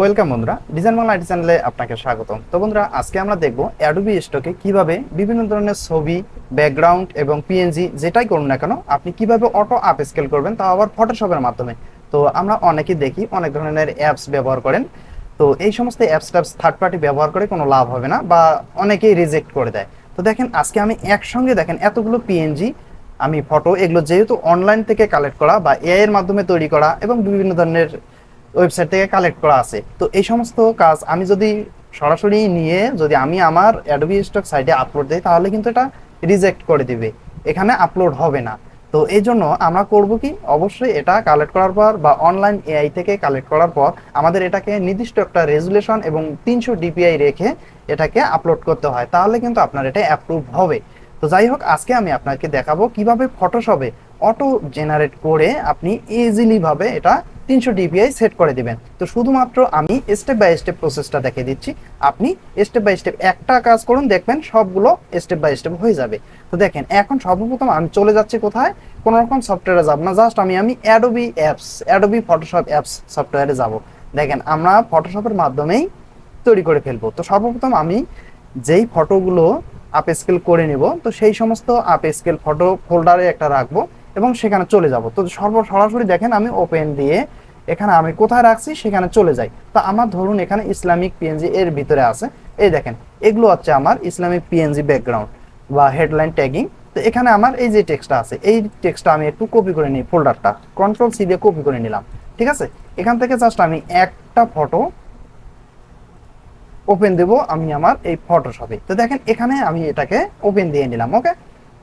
Welcome বন্ধুরা design Bangla IT চ্যানেলে আপনাকে স্বাগতম। তো বন্ধুরা, আজকে আমরা দেখব অ্যাডোবি স্টকে কীভাবে বিভিন্ন ধরনের ছবি ব্যাকগ্রাউন্ড এবং পিএনজি যেটাই করুন না কেন, আপনি কীভাবে অটো আপ স্কেল করবেন তাও আবার ফটোশপের মাধ্যমে। তো আমরা অনেকেই দেখি অনেক ধরনের অ্যাপস ব্যবহার করেন। তো এই সমস্ত অ্যাপস ট্যাপস থার্ড পার্টি ব্যবহার করে কোনো লাভ হবে না বা অনেকেই রিজেক্ট করে দেয়। তো দেখেন, আজকে আমি একসঙ্গে দেখেন এতগুলো পিএনজি আমি ফটো এগুলো যেহেতু অনলাইন থেকে কালেক্ট করা বা এআই এর মাধ্যমে তৈরি করা এবং বিভিন্ন ধরনের ওয়েবসাইট থেকে কালেক্ট করা আছে। তো এই সমস্ত কাজ আমি যদি সরাসরি নিয়ে যদি আমি আমার অ্যাডোবি স্টক সাইটে আপলোড দিই, তাহলে কিন্তু এটা রিজেক্ট করে দিবে। এখানে আপলোড হবে না। তো এই জন্য আমরা করব কি? অবশ্যই এটা কালেক্ট করার পর বা অনলাইন এআই থেকে কালেক্ট করার পর আমাদের এটাকে নির্দিষ্ট একটা রেজুলেশন এবং তিনশো ডিপিআই রেখে এটাকে আপলোড করতে হয়। তাহলে কিন্তু আপনার এটা অ্যাপ্রুভ হবে। তো যাই হোক, আজকে আমি আপনাকে দেখাবো কীভাবে ফটোশপে অটো জেনারেট করে আপনি ইজিলি ভাবে এটা তিনশো ডিপিআই সেট করে দিবেন। তো শুধুমাত্র আমি স্টেপ বাই স্টেপ প্রসেসটা দেখিয়ে দিচ্ছি। আপনি স্টেপ বাই স্টেপ একটা কাজ করুন, দেখবেন সবগুলো স্টেপ বাই স্টেপ হয়ে যাবে। তো দেখেন, এখন সর্বপ্রথম আমি চলে যাচ্ছি কোথায়? কোনো রকম সফটওয়্যারে যাব না জাস্ট আমি আমি Adobe apps Adobe Photoshop apps সফটওয়্যারে যাব। দেখেন, আমরা ফটোশপের মাধ্যমেই তৈরি করে ফেলব। তো সর্বপ্রথম আমি যেই ফটোগুলো আপ স্কেল করে নেব, তো সেই সমস্ত আপ স্কেল ফটো ফোল্ডারে একটা রাখব। এবং সেখানে চলে যাব। তো সর্ব, সরাসরি দেখেন আমি ওপেন দিয়ে এখানে আমি কোথায় রাখছি? সেখানে চলে যাই। তো আমার ধরুন এখানে ইসলামিক পিএনজি এর ভিতরে আছে। এই দেখেন, এগুলো হচ্ছে আমার ইসলামিক পিএনজি ব্যাকগ্রাউন্ড বা হেডলাইন ট্যাগিং তো এখানে আমার এই যে টেক্সটটা আছে, এই টেক্সটটা আমি একটু কপি করে নিই ফোল্ডারটা কন্ট্রোল সি দিয়ে কপি করে নিলাম। ঠিক আছে? এখান থেকে জাস্ট আমি একটা ফটো ওপেন দেব আমি আমার এই ফটোশপে তো দেখেন, এখানে আমি এটাকে ওপেন দিয়ে নিলাম ওকে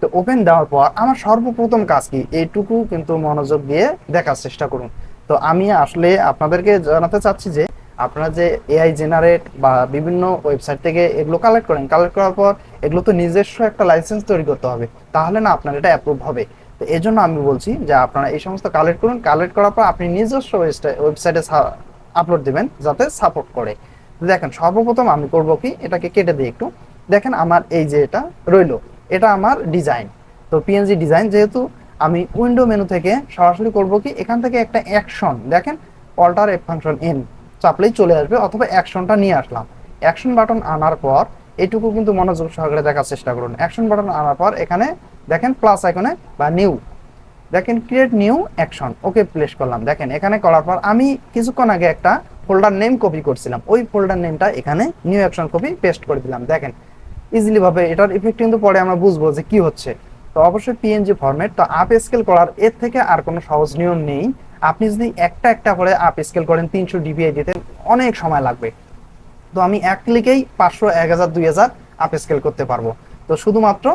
তো ওপেন দেওয়ার পর আমার সর্বপ্রথম কাজ কি? এইটুকু কিন্তু মনোযোগ দিয়ে দেখার চেষ্টা করুন। তো আমি আসলে আপনাদেরকে জানাতে চাচ্ছি যে, আপনারা যে এআই জেনারেট বা বিভিন্ন ওয়েবসাইট থেকে এগুলো কালেক্ট করেন কালেক্ট করার পর এগুলো তো নিজস্ব একটা লাইসেন্স তৈরি করতে হবে। তাহলে না আপনার এটা অ্যাপ্রুভ হবে। তো এই জন্য আমি বলছি যে, আপনারা এই সমস্ত কালেক্ট করুন। কালেক্ট করার পর আপনি নিজস্ব ওয়েবসাইটে আপলোড দিবেন যাতে সাপোর্ট করে। দেখেন, সর্বপ্রথম আমি করব কি? এটাকে কেটে দিই একটু। দেখেন, আমার এই যে এটা রইল। এটা আমার ডিজাইন তো পিএনজি ডিজাইন যেহেতু আমি উইন্ডো মেনু থেকে সরাসরি করব কি, এখান থেকে একটা অ্যাকশন দেখেন অল্টার এফ ফাংশন এন চাপলেই চলে আসবে, অথবা অ্যাকশনটা নিয়ে আসলাম। অ্যাকশন বাটন আনার পর, এটুকু কিন্তু মনোযোগ সহকারে দেখার চেষ্টা করুন। অ্যাকশন বাটন আনার পর, এখানে দেখেন প্লাস আইকনে বা নিউ দেখেন create new action okay place করলাম। দেখেন, এখানে করার পর আমি কিছুক্ষণ আগে একটা ফোল্ডার নেম কপি করছিলাম। ওই ফোল্ডার নেমটা এখানে নিউ অ্যাকশন কপি পেস্ট করে দিলাম। দেখেন ইজিলি ভাবে এটার ইফেক্ট কিন্তু পরে আমরা বুঝব যে কি হচ্ছে। তো অবশ্যই পিএনজি ফরম্যাট তো আপ স্কেল করার এর থেকে আর কোনো সহজ নিয়ম নেই। আপনি যদি একটা একটা করে আপ স্কেল করেন তিনশো ডিবিআই দিতে অনেক সময় লাগবে। তো আমি এক ক্লিকেই পাঁচশো, এক হাজার, দুই হাজার আপ স্কেল করতে পারব। তো শুধুমাত্র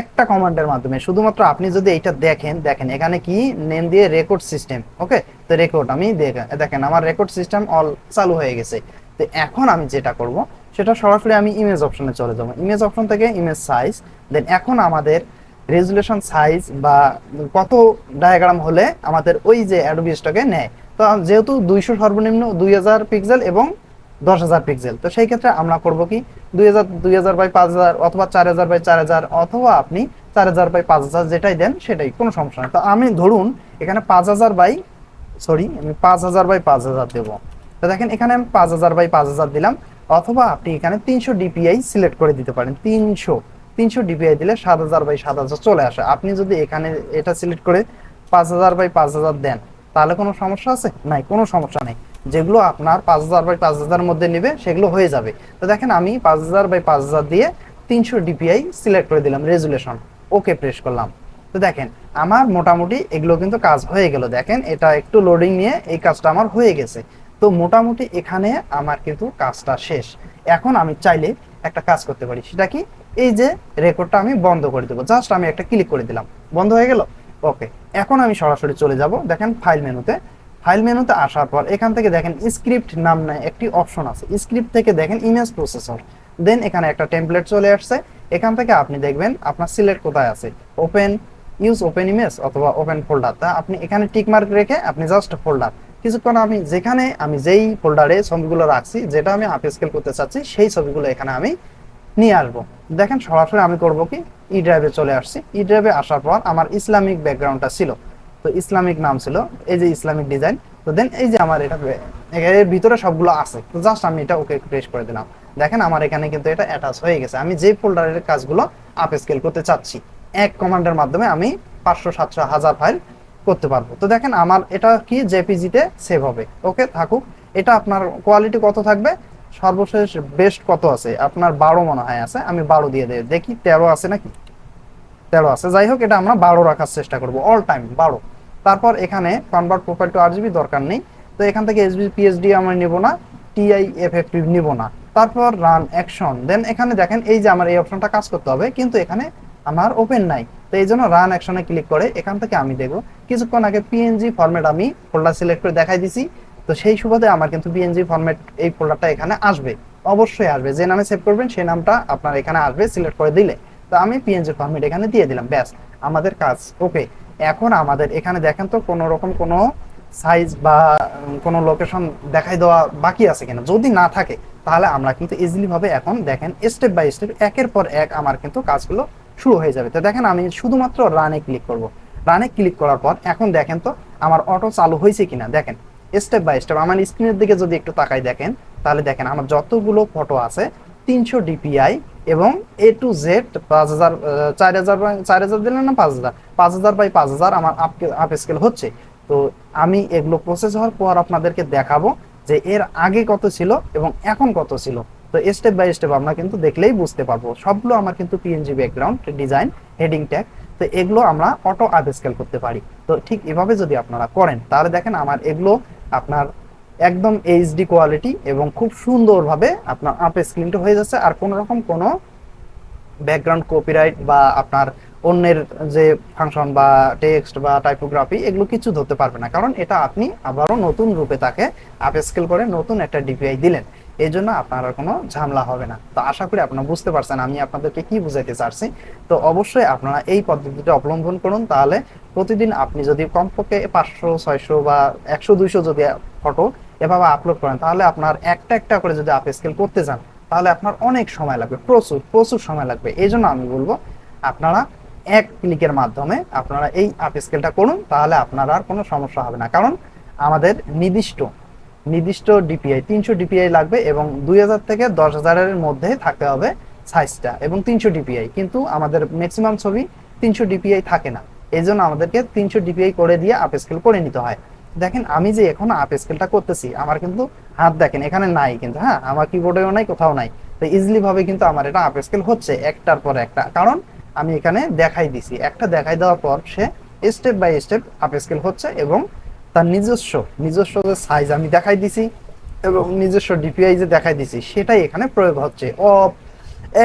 একটা কমান্ডের মাধ্যমে, শুধুমাত্র আপনি যদি এইটা দেখেন দেখেন এখানে কি নেম দিয়ে রেকর্ড সিস্টেম ওকে তো রেকর্ড আমি দেখেন আমার রেকর্ড সিস্টেম অল চালু হয়ে গেছে। তো এখন আমি যেটা করব সেটা সরাসরি আমি ইমেজ অপশনে চলে যাব। ইমেজ অপশন থেকে ইমেজ সাইজ দেন এখন আমাদের রেজুলেশন সাইজ বা কত ডায়াগ্রাম হলে আমাদের ওই যে অ্যাডোবি স্টকে নেয়। তো যেহেতু দুইশো সর্বনিম্ন দুই হাজার পিক্সেল এবং দশ হাজার পিক্সেল তো সেই ক্ষেত্রে আমরা করব কি? দুই হাজার দুই হাজার বাই পাঁচ হাজার অথবা চার হাজার বাই চার হাজার অথবা আপনি চার হাজার বাই পাঁচ হাজার যেটাই দেন সেটাই, কোনো সমস্যা নেই। তো আমি ধরুন এখানে পাঁচ হাজার বাই সরি আমি পাঁচ হাজার বাই পাঁচ হাজার দেবো। তো দেখেন এখানে আমি পাঁচ হাজার বাই পাঁচ হাজার দিলাম। অথবা আপনি এখানে তিনশো ডিপিআই সিলেক্ট করে দিতে পারেন। তিনশো তিনশো ডিপিআই দিলে সাত হাজার বাই সাত হাজার চলে আসে। আপনি যদি এখানে এটা সিলেক্ট করে পাঁচ হাজার বাই পাঁচ হাজার দেন, তাহলে কোনো সমস্যা আছে? নাই, কোনো সমস্যা নেই। যেগুলো আপনার পাঁচ হাজার বাই পাঁচ হাজার মধ্যে নেবে, সেগুলো হয়ে যাবে। তো দেখেন আমি পাঁচ হাজার বাই পাঁচ হাজার দিয়ে তিনশো ডিপিআই সিলেক্ট করে দিলাম, রেজুলেশন। ওকে, প্রেস করলাম। তো দেখেন, আমার মোটামুটি এগুলো কিন্তু কাজ হয়ে গেল। দেখেন, এটা একটু লোডিং নিয়ে এই কাজটা আমার হয়ে গেছে। তো মোটামুটি এখানে আমার কিন্তু কাজটা শেষ। এখন আমি চাইলে একটা কাজ করতে পারি। সেটা কি? এই যে রেকর্ডটা আমি বন্ধ করে দেবো। জাস্ট আমি একটা ক্লিক করে দিলাম। বন্ধ হয়ে গেল? ওকে। এখন আমি সরাসরি চলে যাব। দেখেন ফাইল মেনুতে। ফাইল মেনুতে আসার পর এখান থেকে দেখেন স্ক্রিপ্ট নাম নাই একটি অপশন আছে। স্ক্রিপ্ট থেকে দেখেন ইমেজ প্রসেসর। দেন এখানে একটা টেমপ্লেট চলে আসছে। এখান থেকে আপনি দেখবেন আপনার সিলেক্ট কোথায় আছে? ওপেন, ইউজ ওপেন ইমেজ অথবা ওপেন ফোল্ডার। তা আপনি এখানে টিক মার্ক রেখে আপনি জাস্ট ফোল্ডার কিছুক্ষণ আমি যেখানে আমি যেই ফোল্ডারে ছবিগুলো রাখছি, যেটা আমি আপ স্কেল করতে চাচ্ছি, সেই ছবিগুলো এখানে আমি নিয়ে আসব। দেখেন সরাসরি আমি করব কি? ই ড্রাইভে চলে আসছি। ই ড্রাইভে আসার পর আমার ইসলামিক ব্যাকগ্রাউন্ডটা ছিল। তো ইসলামিক নাম ছিল, এই যে ইসলামিক ডিজাইন তো দেন এই যে আমার এটা, এর ভিতরে সবগুলো আছে। তো জাস্ট আমি এটা ওকে প্রেস করে দিলাম। দেখেন আমার এখানে কিন্তু এটা অ্যাটাচ হয়ে গেছে। আমি যে ফোল্ডারের কাজগুলো আপ স্কেল করতে চাচ্ছি, এক কমান্ডের মাধ্যমে আমি পাঁচশো সাতশো হাজার ফাইল করতে পারব। তো দেখেন আমার এটা কি জেপিজিতে সেভ হবে। ওকে থাকুক। এটা আপনার কোয়ালিটি কত থাকবে? সর্বশেষ বেস্ট কত আছে? আপনার বারো মনে হয় আছে, আমি বারো দিয়ে দেয় দেখি, তেরো আছে নাকি? তেরো আছে। যাই হোক, এটা আমরা বারো রাখার চেষ্টা করব। অল টাইম বারো। তারপর এখানে কনভার্ট প্রোফাইল টু আরজিবি দরকার নেই। তো এখান থেকে এসবি পিএইচডি আমরা নিব না টিআই এফএফটিভ নিব না। তারপর রান অ্যাকশন দেন এখানে দেখেন, এই যে আমার এই অপশনটা কাজ করতে হবে, কিন্তু এখানে আমার ওপেন নাই। তো এই জন্য রান অ্যাকশনে ক্লিক করে এখান থেকে আমি দেখব। কিছুক্ষণ আগে পিএনজি ফরম্যাট আমি ফোল্ডার সিলেক্ট করে দেখাই দিছি। তো সেই সুবাদে আমার কিন্তু পিএনজি ফরম্যাট এই ফোল্ডারটা এখানে আসবে। অবশ্যই আসবে। যে নামে সেভ করবেন সেই নামটা আপনার এখানে আসবে সিলেক্ট করে দিলে। তো আমি পিএনজি ফরম্যাট এখানে দিয়ে দিলাম, ব্যাস। আমাদের কাজ ওকে এখন আমাদের এখানে দেখেন তো কোনো রকম কোনো সাইজ বা কোনো লোকেশন দেখাই দেওয়া বাকি আছে কিনা। যদি না থাকে, তাহলে আমরা কিন্তু ইজিলি ভাবে এখন দেখেন স্টেপ বাই স্টেপ একের পর এক আমার কিন্তু কাজগুলো শুরু হয়ে যাবে। তো দেখেন আমি শুধুমাত্র রানে ক্লিক করব। রানে ক্লিক করার পর এখন দেখেন তো আমার অটো চালু হয়েছে কিনা। দেখেন স্টেপ বাই স্টেপ আমার স্ক্রিনের দিকে যদি একটু তাকাই দেখেন, তাহলে দেখেন আমার যতগুলো ফটো আছে, তিনশো ডিপিআই এবং এ টু জেড পাঁচ হাজার চার হাজার চার হাজার দিলেন না পাঁচ হাজার? পাঁচ হাজার বাই পাঁচ হাজার আমার আপ আপ স্কেল হচ্ছে। তো আমি এগুলো প্রসেস হওয়ার পর আপনাদেরকে দেখাবো যে এর আগে কত ছিল এবং এখন কত ছিল। তো স্টেপ বাই স্টেপ আমরা কিন্তু দেখলেই বুঝতে পারব। সবগুলো আমার কিন্তু PNG background design heading tag তো এগুলো আমরা অটো আপ স্কেল করতে পারি। তো ঠিক এভাবে যদি আপনারা করেন, তাহলে দেখেন আমার এগুলো আপনার একদম এইচডি কোয়ালিটি এবং খুব সুন্দরভাবে আপনার আপ স্ক্রিনটা হয়ে যাচ্ছে। আর কোনো রকম কোনো ব্যাকগ্রাউন্ড কপিরাইট বা আপনার অন্যের যে ফাংশন বা টেক্সট বা টাইপোগ্রাফি এগুলো কিছু ধরতে পারবে না। কারণ এটা আপনি আবারও নতুন রূপে তাকে আপ স্কেল করে নতুন একটা ডিপিআই দিলেন। এই জন্য আপনার আর কোনো ঝামেলা হবে না। তো আশা করি আপনারা বুঝতে পারছেন আমি আপনাদেরকে কি বুঝাইতে চাচ্ছি। তো অবশ্যই আপনারা এই পদ্ধতিটা অবলম্বন করুন, তাহলে প্রতিদিন আপনি যদি কমপক্ষে পাঁচশো, ছয়শো বা একশো, দুইশো যদি ফটো এভাবে আপলোড করেন, তাহলে আপনার একটা একটা করে যদি আপ স্কেল করতে যান, তাহলে আপনার অনেক সময় লাগবে, প্রচুর প্রচুর সময় লাগবে। এই জন্য আমি বলব, আপনারা এক ক্লিকের মাধ্যমে আপনারা এই আপ স্কেলটা করুন, তাহলে আপনার আর কোনো সমস্যা হবে না। কারণ আমাদের নির্দিষ্ট নির্দিষ্ট ডিপিআই তিনশো ডিপিআই লাগবে এবং দুই হাজার থেকে দশ হাজারের মধ্যে থাকতে হবে সাইজটা এবং তিনশো ডিপিআই কিন্তু আমাদের ম্যাক্সিমাম ছবি তিনশো ডিপিআই থাকে না। এই জন্য আমাদেরকে তিনশো ডিপিআই করে দিয়ে আপ স্কেল করে নিতে হয়। দেখেন, আমি যে এখন আপ স্কেলটা করতেছি, আমার কিন্তু হাত দেখেন, এখানে নাই কিন্তু হ্যাঁ? আমার কিবোর্ডেও নাই, কোথাও নাই। তো ইজিলি ভাবে কিন্তু আমার এটা আপ স্কেল হচ্ছে একটার পর একটা। কারণ আমি এখানে দেখাই দিছি। একটা দেখাই দেওয়ার পর সে step by step upscale হচ্ছে এবং তার নিজস্ব নিজস্ব যে সাইজ আমি দেখাই দিছি এবং নিজস্ব ডিপিআই যে দেখাই দিছি, সেটাই এখানে প্রয়োগ হচ্ছে। অফ,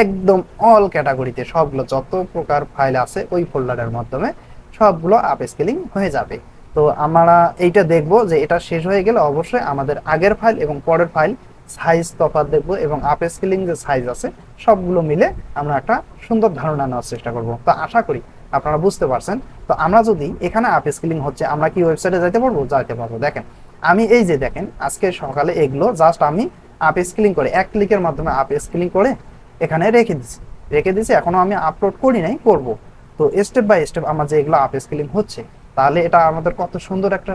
একদম অল ক্যাটাগরিতে সবগুলো যত প্রকার ফাইল আছে, ওই ফোল্ডারের মাধ্যমে সবগুলো আপ স্কেলিং হয়ে যাবে। তো আমরা এইটা দেখব যে এটা শেষ হয়ে গেলে অবশ্যই আমাদের আগের ফাইল এবং পরের ফাইল সাইজ তফাৎ দেখব এবং আপ স্কেলিং যে সাইজ আছে, সবগুলো মিলে আমরা একটা সুন্দর ধারণা নেওয়ার চেষ্টা করব। তো আশা করি আপনারা বুঝতে পারছেন তো আমরা যদি এখানে আপ স্কেলিং হচ্ছে, আমরা কি ওয়েবসাইটে যাইতে পারব? যাইতে পারব। দেখেন, আমি এই যে দেখেন, আজকে সকালে এগুলো জাস্ট আমি আপ স্কেলিং করে, এক ক্লিকের মাধ্যমে আপ স্কেলিং করে এখানে রেখে দিছি। রেখে দিছি, এখনও আমি আপলোড করি নাই, করব। তো স্টেপ বাই স্টেপ আমার যে এগুলো আপ স্কেলিং হচ্ছে, তাহলে এটা আমাদের কত সুন্দর একটা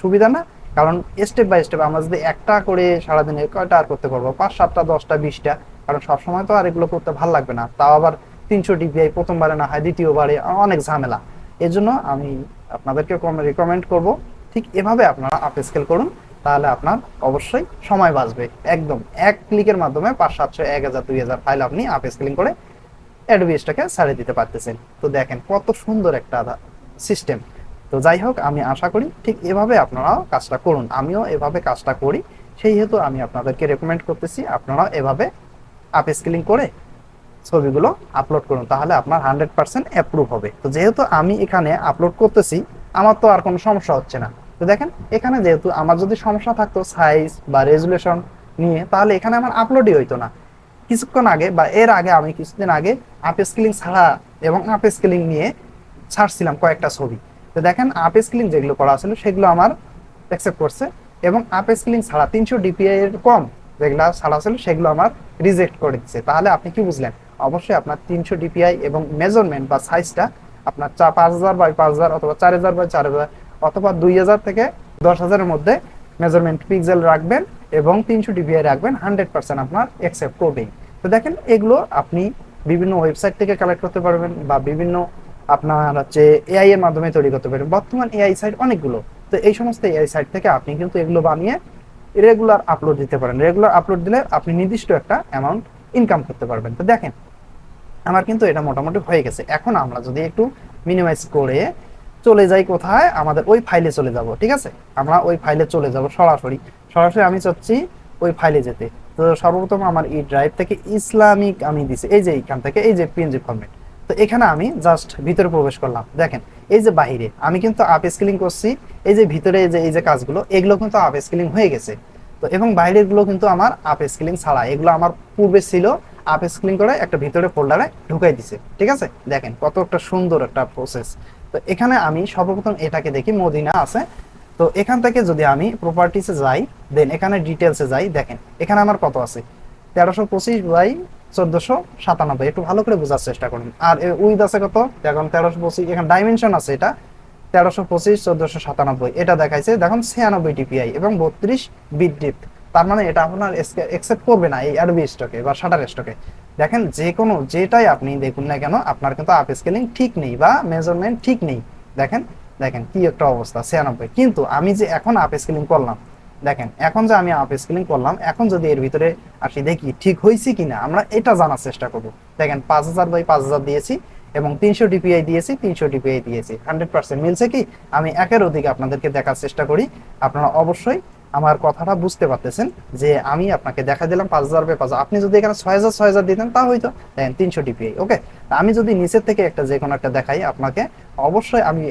সুবিধা না? কারণ স্টেপ বাই স্টেপ আমরা যদি একটা করে সারাদিনে কয়টা আর করতে পারব? পাঁচ, সাতটা, দশটা, বিশটা, কারণ সবসময় তো আর এগুলো করতে ভালো লাগবে না। তাও আবার তিনশো ডিপিআই প্রথমবারে না হয়, দ্বিতীয়বারে অনেক ঝামেলা। এই জন্য আমি আপনাদেরকে রিকমেন্ড করব। ঠিক এভাবে আপনারা আপ স্কেল করুন, তাহলে আপনার অবশ্যই সময় বাঁচবে। একদম এক ক্লিকের মাধ্যমে পাঁচ সাতশো এক হাজার, দুই হাজার ফাইল আপনি আপ স্কেলিং করে অ্যাডভিএসটাকে ছাড়িয়ে দিতে পারতেছেন। তো দেখেন কত সুন্দর একটা সিস্টেম তো যাই হোক, আমি আশা করি ঠিক এভাবে আপনারাও কাজটা করুন। আমিও এভাবে কাজটা করি। সেই হেতু আমি আপনাদেরকে রেকমেন্ড করতেছি, আপনারাও এভাবে আপ স্কেলিং করে ছবিগুলো আপলোড করুন, তাহলে আপনার হান্ড্রেড পার্সেন্ট অ্যাপ্রুভ হবে। তো যেহেতু আমি এখানে আপলোড করতেছি, আমার তো আর কোনো সমস্যা হচ্ছে না। তো দেখেন, এখানে যেহেতু আমার যদি সমস্যা থাকতো সাইজ বা রেজুলেশন নিয়ে, তাহলে এখানে আমার আপলোডই হইতো না। কিছুক্ষণ আগে বা এর আগে আমি কিছুদিন আগে আপ স্কেলিং ছাড়া এবং আপ স্কেলিং নিয়ে ছাড়ছিলাম কয়েকটা ছবি। তো দেখেন আপ স্কেলিং যেগুলো করা ছিল, সেগুলো আমার অ্যাকসেপ্ট করছে এবং আপ স্কেলিং ছাড়া তিনশো ডিপিআই এর কম যেগুলো ছাড়া ছিল, সেগুলো আমার রিজেক্ট করে দিচ্ছে। তাহলে আপনি কি বুঝলেন? অবশ্যই আপনার তিনশো ডিপিআই এবং মেজারমেন্ট বা সাইজটা আপনার চা পাঁচ হাজার বাই পাঁচ হাজার অথবা চার হাজার বাই চার হাজার অথবা দুই হাজার থেকে দশ হাজারের মধ্যে মেজারমেন্ট পিক্সেল রাখবেন এবং তিনশো ডিপিআই রাখবেন হান্ড্রেড পার্সেন্ট আপনার অ্যাকসেপ্ট করবেই তো দেখেন, এগুলো আপনি বিভিন্ন ওয়েবসাইট থেকে কালেক্ট করতে পারবেন বা বিভিন্ন আপনার হচ্ছে এআই এর মাধ্যমে তৈরি করতে পারবেন। বর্তমান এআই সাইট অনেকগুলো। তো এই সমস্ত এআই সাইট থেকে আপনি কিন্তু এগুলো বানিয়ে রেগুলার আপলোড দিতে পারেন। রেগুলার আপলোড দিলে আপনি নির্দিষ্ট একটা অ্যামাউন্ট ইনকাম করতে পারবেন। তো দেখেন আমার কিন্তু এটা মোটামুটি হয়ে গেছে। এখন আমরা যদি একটু মিনিমাইজ করে চলে যাই কোথায়, আমাদের ওই ফাইলে চলে যাব, ঠিক আছে? আমরা ওই ফাইলে চলে যাব সরাসরি। সরাসরি আমি চাচ্ছি ওই ফাইলে যেতে। তো সর্বপ্রথম আমার এই ড্রাইভ থেকে ইসলামিক আমি দিছি। এই যে এইখান থেকে, এই যে পিএনজি ফরম্যাট তো এখানে আমি জাস্ট ভিতরে প্রবেশ করলাম। দেখেন, এই যে বাহিরে, আমি কিন্তু আপ স্কেলিং করছি। এই যে ভিতরে যে, এই যে কাজগুলো, এগুলো কিন্তু আপ স্কেলিং হয়ে গেছে। তো এবং বাইরেরগুলো কিন্তু আমার আপ স্কেলিং ছাড়া, এগুলো আমার পূর্বে ছিল। আপ স্কেলিং করে একটা ভিতরে ফোল্ডারে ঢুকাই দিছে, ঠিক আছে? দেখেন কত একটা সুন্দর একটা প্রসেস তো এখানে আমি সর্বপ্রথম এটাকে দেখি, মদিনা আছে। তো এখান থেকে যদি আমি প্রপার্টিসে যাই দেন এখানে ডিটেলসে যাই, দেখেন এখানে আমার কত আছে? তেরোশো পঁচিশ বাই চোদ্দশো সাতানব্বই। একটু ভালো করে বোঝার চেষ্টা করুন। আর উইথ আছে কত? দেখুন, তেরোশো পঁচিশ, এখানে ডাইমেনশন আছে এটা। তেরোশো পঁচিশ, চোদ্দশো সাতানব্বই, এটা দেখাইছে, দেখুন ছিয়ানব্বই টিপিআই এবং বত্রিশ ডিপ তার মানে এটা আপনার একসেপ্ট করবে না এই অ্যাডবি স্টকে বা শাটার স্টকে দেখেন, যে কোনো, যেটাই আপনি দেখুন না কেন, আপনার কিন্তু আপ স্কেলিং ঠিক নেই বা মেজারমেন্ট ঠিক নেই। দেখেন দেখেন কি একটা অবস্থা, ছিয়ানব্বই। কিন্তু আমি যে এখন আপ স্কেলিং করলাম, দেখেন, এখন যে আমি আপ স্কেলিং করলাম, এখন যদি এর ভিতরে আসি দেখি ঠিক হয়েছে কিনা, আমরা এটা জানার চেষ্টা করব। দেখেন, পাঁচ হাজার বাই পাঁচ হাজার দিয়েছি এবং তিনশো ডিপিআই দিয়েছি, তিনশো ডিপিআই দিয়েছি। হান্ড্রেড পার্সেন্ট মিলছে কি? আমি একের অধিক আপনাদেরকে দেখার চেষ্টা করি। আপনারা অবশ্যই আমার কথাটা বুঝতে পারতেছেন যে আমি আপনাকে দেখা দিলাম পাঁচ হাজার বাই পাঁচ হাজার আপনি যদি এখানে ছয় হাজার ছয় হাজার দিতেন, তা হয়তো দেখেন তিনশো ডিপিআই ওকে? আমি যদি নিচের থেকে একটা যে কোনো একটা দেখাই আপনাকে, অবশ্যই আমি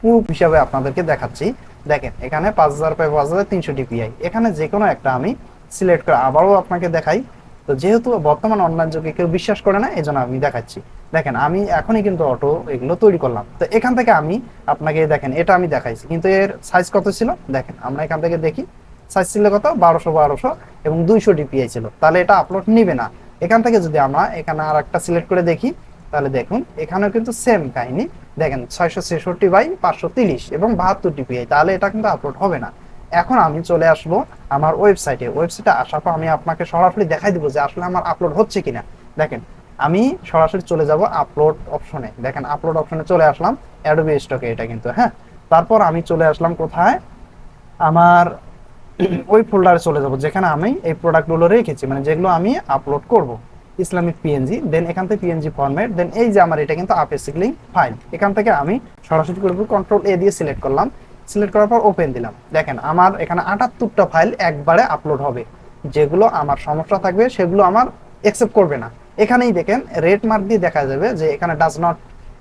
প্রুফ হিসাবে আপনাদেরকে দেখাচ্ছি। দেখেন, এখানে পাঁচ হাজার বাই পাঁচ হাজার তিনশো ডিপিআই এখানে যে কোনো একটা আমি সিলেক্ট করে আবারও আপনাকে দেখাই। তো যেহেতু বর্তমান অনলাইন যুগে কেউ বিশ্বাস করে না এই জন্য আমি দেখাচ্ছি। দেখেন, আমি এখনই কিন্তু অটো এগুলো তৈরি করলাম। তো এখান থেকে আমি আপনাকে, দেখেন, এটা আমি দেখাইছি। কিন্তু এর সাইজ কত ছিল? দেখেন, আমরা এখান থেকে দেখি। সাইজ ছিল কত? বারোশো বারোশো এবং দুইশো ডিপিআই ছিল। তাহলে এটা আপলোড নিবে না। এখান থেকে যদি আমরা এখানে আর একটা সিলেক্ট করে দেখি, তাহলে দেখুন, এখানেও কিন্তু সেম কাহিনী। দেখেন, ছয়শো ছেষট্টি বাই পাঁচশো তিরিশ এবং বাহাত্তর ডিপিআই। তাহলে এটা কিন্তু আপলোড হবে না। এখন আমি চলে আসব আমার ওয়েবসাইটে ওয়েবসাইটে আসার পর আমি আপনাকে সরাসরি দেখাই দিব যে আসলে আমার আপলোড হচ্ছে কিনা। দেখেন, আমি সরাসরি চলে যাব আপলোড অপশনে দেখেন আপলোড অপশনে চলে আসলাম। অ্যাডোবি স্টকে এটা কিন্তু হ্যাঁ? তারপর আমি চলে আসলাম কোথায়? আমার ওই ফোল্ডারে চলে যাব, যেখানে আমি এই প্রোডাক্টগুলো রেখেছি মানে যেগুলো আমি আপলোড করব। ইসলামিক পিএনজি দেন এখান থেকে পিএনজি ফরম্যাট দেন এই যে আমার এটা কিন্তু আপে সিগলিং ফাইল এখান থেকে আমি সরাসরি করব কন্ট্রোল এ দিয়ে সিলেক্ট করলাম। সিলেক্ট করার পর ওপেন দিলাম। দেখেন, আমার এখানে আটাত্তরটা ফাইল একবারে আপলোড হবে। যেগুলো আমার সমস্যা থাকবে, সেগুলো আমার অ্যাকসেপ্ট করবে না। এখানেই দেখেন রেড মার্ক দিয়ে দেখা যাবে যে এখানে ডাজ নট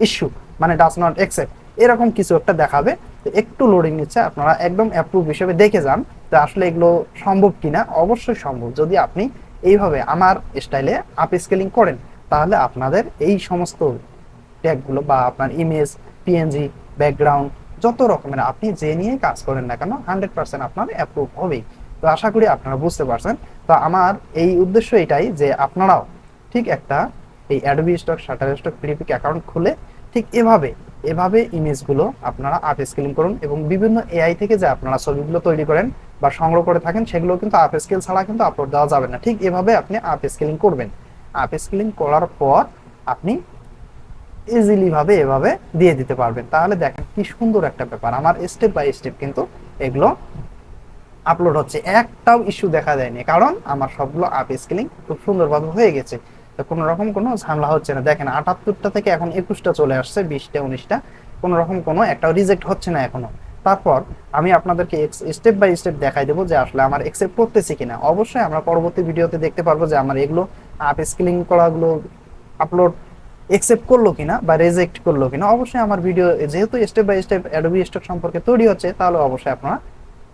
ইস্যু মানে ডাজ নট অ্যাকসেপ্ট এরকম কিছু একটা দেখাবে। তো একটু লোডিং নিচ্ছে, আপনারা একদম অ্যাপ্রুভ হিসেবে দেখে যান। যে আসলে এগুলো সম্ভব কিনা? অবশ্যই সম্ভব। যদি আপনি এইভাবে আমার স্টাইলে আপ স্কেলিং করেন, তাহলে আপনাদের এই সমস্ত ট্যাগগুলো বা আপনার ইমেজ পিএনজি ব্যাকগ্রাউন্ড যত রকমের আপনি যে নিয়ে কাজ করেন না কেন হান্ড্রেড পার্সেন্ট আপনার অ্যাপ্রুভ হবেই। তো আশা করি আপনারা বুঝতে পারছেন। তো আমার এই উদ্দেশ্য এটাই যে আপনারাও ঠিক একটা এই Adobe Stock Shutterstock Freepik account খুলে ঠিক এভাবে এভাবে ইমেজগুলো আপনারা আপ স্কেলিং করুন এবং বিভিন্ন এআই থেকে যে আপনারা ছবিগুলো তৈরি করেন বা সংগ্রহ করে থাকেন, সেগুলো কিন্তু আপ স্কেল ছাড়া কিন্তু আপলোড দেওয়া যাবে না। ঠিক এভাবে আপনি আপ স্কেলিং করবেন। আপ স্কেলিং করার পর আপনি ইজিলি ভাবে এভাবে দিয়ে দিতে পারবেন। তাহলে দেখেন কি সুন্দর একটা ব্যাপার। আমার স্টেপ বাই স্টেপ কিন্তু এগুলো আপলোড হচ্ছে। একটাও ইস্যু দেখা দেয়নি। কারণ আমার সবগুলো আপ স্কেলিং খুব সুন্দরভাবে হয়ে গেছে। তো কোনো রকম কোনো ঝামেলা হচ্ছে না। দেখেন আটাত্তরটা থেকে এখন একুশটা চলে আসছে, বিশটা, উনিশটা। কোনো রকম কোনো একটাও রিজেক্ট হচ্ছে না এখনও। তারপর আমি আপনাদেরকে স্টেপ বাই স্টেপ দেখাই দেবো যে আসলে আমার একসেপ্ট করতেছি কিনা। অবশ্যই আমরা পরবর্তী ভিডিওতে দেখতে পারব যে আমার এগুলো আপ স্কেলিং করাগুলো আপলোড একসেপ্ট করল কিনা বা রেজেক্ট করল কিনা। অবশ্যই আমার ভিডিও যেহেতু step by step Adobe Stock সম্পর্কে তৈরি হচ্ছে, তাহলে অবশ্যই আপনারা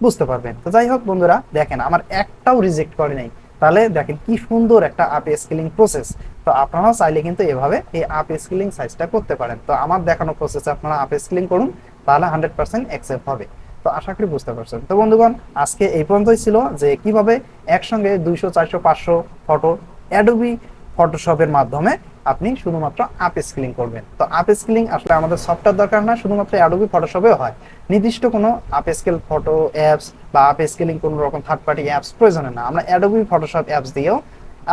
বুঝতে পারবেন। তো যাই হোক বন্ধুরা, দেখেন আমার একটাও রিজেক্ট করে নাই। তাহলে দেখেন কি সুন্দর একটা আপ স্কেলিং প্রসেস তো আপনারাও চাইলে কিন্তু এভাবে এই আপ স্কেলিং সাইজটা করতে পারেন। তো আমার দেখানো প্রসেসে আপনারা আপ স্কেলিং করুন। তাহলে হান্ড্রেড পার্সেন্ট অ্যাকসেপ্ট হবে। তো আশা করি বুঝতে পারছেন। তো বন্ধুগণ, আজকে এই পর্যন্তই ছিল যে কীভাবে একসঙ্গে দুইশো, চারশো, পাঁচশো ফটো অ্যাডোবি ফটোশপের মাধ্যমে আপনি শুধুমাত্র আপ স্কেলিং করবেন। তো আপ স্কেলিং আসলে আমাদের সফটওয়্যার দরকার না, শুধুমাত্র অ্যাডোবি ফটোশপেও হয়। নির্দিষ্ট কোনো আপ স্কেল ফটো অ্যাপস বা আপ স্কেলিং কোনো রকম থার্ড পার্টি অ্যাপস প্রয়োজনে না। আমরা অ্যাডোবি ফটোশপ অ্যাপস দিয়েও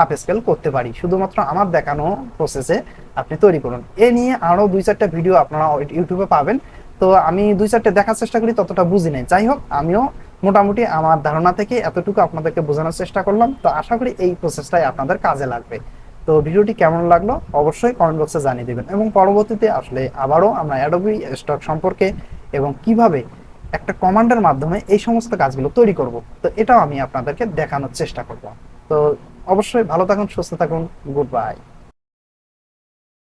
আপ স্কেল করতে পারি। শুধুমাত্র আমার দেখানো প্রসেসে আপনি তৈরি করুন। এ নিয়ে আরও দুই চারটা ভিডিও আপনারা ইউটিউবে পাবেন। তো আমি দুই চারটে দেখার চেষ্টা করি, ততটা বুঝি নাই। যাই হোক, আমিও মোটামুটি আমার ধারণা থেকে এতটুকু আপনাদেরকে বোঝানোর চেষ্টা করলাম। তো আশা করি এই প্রসেসটাই আপনাদের কাজে লাগবে। তো ভিডিওটি কেমন লাগল অবশ্যই কমেন্ট বক্সে জানিয়ে দেবেন এবং পরবর্তীতে আসলে আবারও আমরা অ্যাডোবি স্টক সম্পর্কে এবং কীভাবে একটা কমান্ডের মাধ্যমে এই সমস্ত কাজগুলো তৈরি করব, তো এটাও আমি আপনাদেরকে দেখানোর চেষ্টা করব। তো অবশ্যই ভালো থাকুন, সুস্থ থাকুন গুড বাই